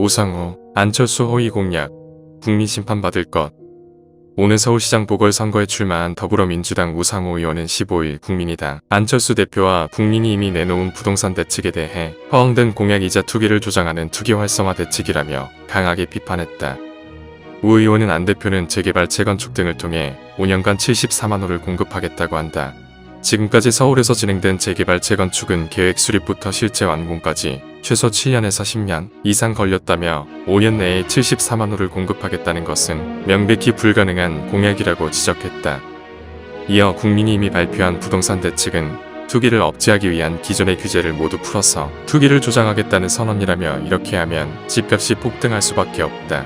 우상호, 안철수 허위 공약, 국민 심판받을 것. 오늘 서울시장 보궐선거에 출마한 더불어민주당 우상호 의원은 15일 국민의당 안철수 대표와 국민이 이미 내놓은 부동산 대책에 대해 허황된 공약이자 투기를 조장하는 투기 활성화 대책이라며 강하게 비판했다. 우 의원은 안 대표는 재개발 재건축 등을 통해 5년간 74만 호를 공급하겠다고 한다. 지금까지 서울에서 진행된 재개발 재건축은 계획 수립부터 실제 완공까지 최소 7년에서 10년 이상 걸렸다며 5년 내에 74만 호를 공급하겠다는 것은 명백히 불가능한 공약이라고 지적했다. 이어 국민이 이미 발표한 부동산 대책은 투기를 억제하기 위한 기존의 규제를 모두 풀어서 투기를 조장하겠다는 선언이라며 이렇게 하면 집값이 폭등할 수밖에 없다.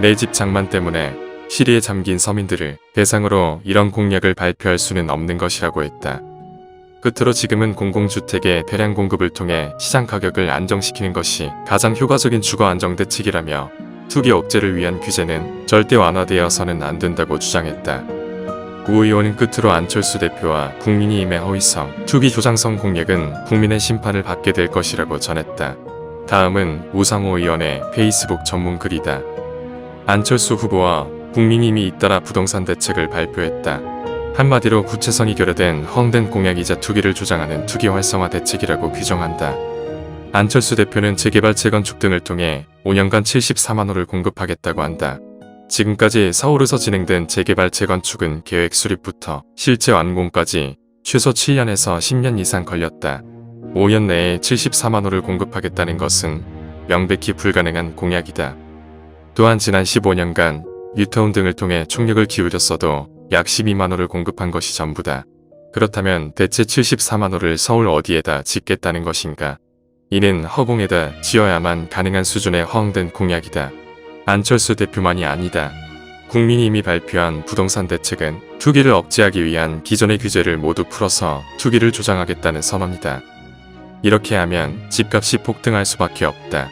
내 집 장만 때문에 시리에 잠긴 서민들을 대상으로 이런 공약을 발표할 수는 없는 것이라고 했다. 끝으로 지금은 공공주택의 대량 공급을 통해 시장 가격을 안정시키는 것이 가장 효과적인 주거 안정 대책이라며 투기 억제를 위한 규제는 절대 완화되어서는 안 된다고 주장했다. 우 의원은 끝으로 안철수 대표와 국민의힘의 허위성, 투기 조장성 공약은 국민의 심판을 받게 될 것이라고 전했다. 다음은 우상호 의원의 페이스북 전문 글이다. 안철수 후보와 국민의힘이 잇따라 부동산 대책을 발표했다. 한마디로 구체성이 결여된 헝된 공약이자 투기를 조장하는 투기 활성화 대책이라고 규정한다. 안철수 대표는 재개발 재건축 등을 통해 5년간 74만 호를 공급하겠다고 한다. 지금까지 서울에서 진행된 재개발 재건축은 계획 수립부터 실제 완공까지 최소 7년에서 10년 이상 걸렸다. 5년 내에 74만 호를 공급하겠다는 것은 명백히 불가능한 공약이다. 또한 지난 15년간 뉴타운 등을 통해 총력을 기울였어도 약 12만 호를 공급한 것이 전부다. 그렇다면 대체 74만 호를 서울 어디에다 짓겠다는 것인가? 이는 허공에다 지어야만 가능한 수준의 허황된 공약이다. 안철수 대표만이 아니다. 국민이 이미 발표한 부동산 대책은 투기를 억제하기 위한 기존의 규제를 모두 풀어서 투기를 조장하겠다는 선언이다. 이렇게 하면 집값이 폭등할 수밖에 없다.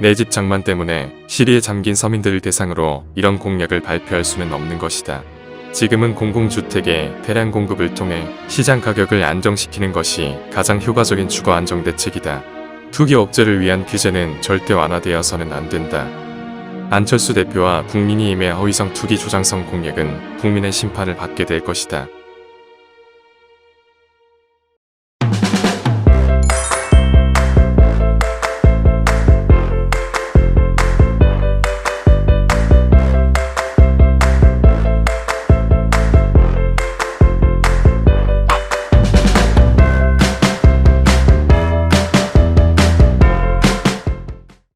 내 집 장만 때문에 시리에 잠긴 서민들을 대상으로 이런 공약을 발표할 수는 없는 것이다. 지금은 공공주택의 대량 공급을 통해 시장 가격을 안정시키는 것이 가장 효과적인 주거 안정 대책이다. 투기 억제를 위한 규제는 절대 완화되어서는 안 된다. 안철수 대표와 국민의힘의 허위성 투기 조장성 공약은 국민의 심판을 받게 될 것이다.